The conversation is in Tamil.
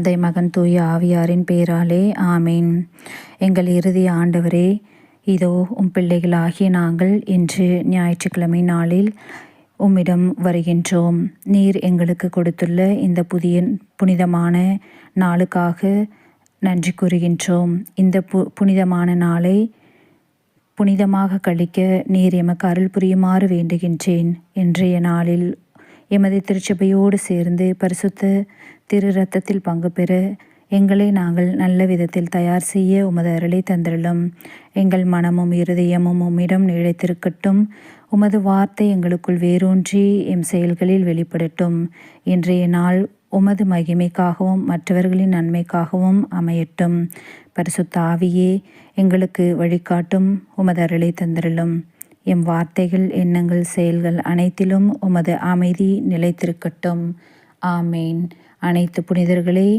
தந்தை மகன் தூய ஆவியாரின் பேராலே ஆமேன். எங்கள் இறுதி ஆண்டவரே இதோ உம் பிள்ளைகளாகிய நாங்கள் இன்று ஞாயிற்றுக்கிழமை நாளில் உம்மிடம் வருகின்றோம். நீர் எங்களுக்கு கொடுத்துள்ள இந்த புதிய புனிதமான நாளுக்காக நன்றி கூறுகின்றோம். இந்த பு புனிதமான நாளை புனிதமாக கழிக்க நீர் எமக்கு அருள் புரியுமாறு வேண்டுகின்றேன். இன்றைய நாளில் எமது திருச்சபையோடு சேர்ந்து பரிசுத்த திரு ரத்தத்தில் பங்கு பெற எங்களை நாங்கள் நல்ல விதத்தில் தயார் செய்ய உமது அருளை தந்திரலும் எங்கள் மனமும் இருதயமும் உம்மிடம் நிழைத்திருக்கட்டும். உமது வார்த்தை எங்களுக்குள் வேரூன்றி எம் செயல்களில் வெளிப்படட்டும். இன்றைய நாள் உமது மகிமைக்காகவும் மற்றவர்களின் நன்மைக்காகவும் அமையட்டும். பரிசுத்த ஆவியே எங்களுக்கு வழிகாட்டும். உமது அருளை தந்திரலும் எம் வார்த்தைகள் எண்ணங்கள் செயல்கள் அனைத்திலும் உமது அமைதி நிலைத்திருக்கட்டும். ஆமேன். அனைத்து புனிதர்களே